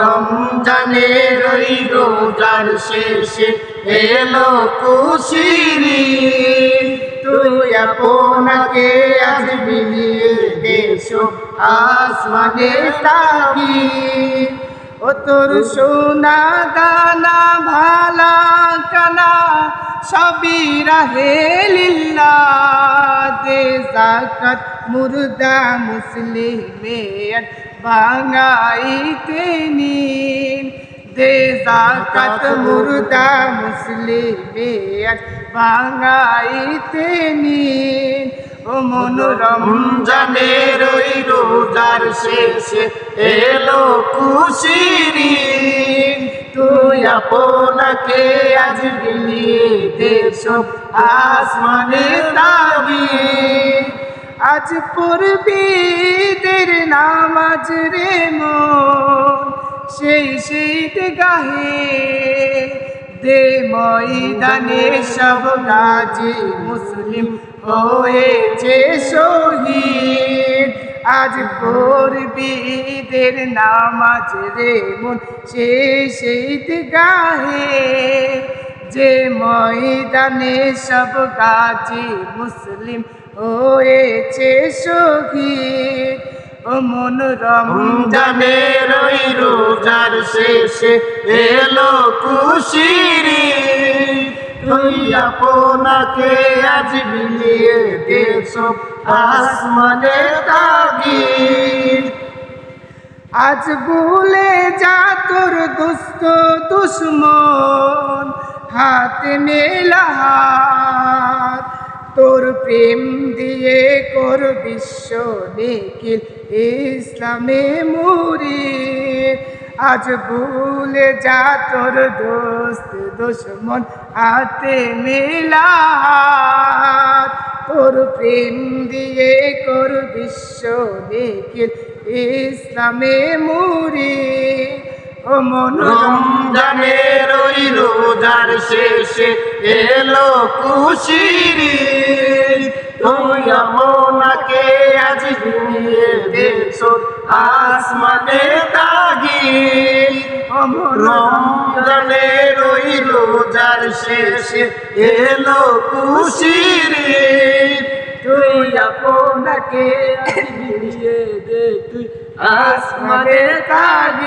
রমজানের ওই রোজার শেষে, এলো কুশিরি তুই আপনাকে আজ বিলিয়ে দেশ, আসমানে তাবি ও তোর সোনা দানা, ভালা কানা, সবই রাহে লিল্লা দে জাকাত মুর্দা মুসলিমের বাঙাইতে নিন দে জাকাত মুর্দা মুসলিমের বাঙাইতে নিন ও মনোরম জানের ওই রোজার শেষে এলো কুশিরি তুই আপনাকে আজ বিলিয়ে দেশ আসমানে দাবি আজ পূর্বীদের নামাজ রে সেই শীত গাহে দে ময়দানে সব গাজী মুসলিম হয়েছে শহীদ। আজ পূর্বীদের নামাজ রে মন, সেই শীত গাহে যে ময়দানে সব গাজী মুসলিম হয়েছে শহীদ। ও মনোরম জানের রই রোজার শেষে এলো কুশিরি তুই আপনাকে আজ বিলিয়ে দেশ আসমানে তাগির আজ ভুলে যা তোর দুস্থ দুশ্মন। হাতে মেলা তোর প্রেম দিয়ে কর বিশ্ব নিখিল ইসলামে মুরি আজ ভুলে যা তোর দোস্ত দুশ্মন হাতে মেলা তোর প্রেম দিয়ে কর বিশ্ব নিখিল ইসলামে মুরি ও রমজানের ওই রোজার শেষে। এলো কুশিরি তুই আমনাকে আজ দিয়ে দেখছ আসমানে দাগি রমজানের ওই রোজার শেষে। এলো কুশিরি তুই আপনাকে আজ দিয়ে দে তুই আসমানে দাগি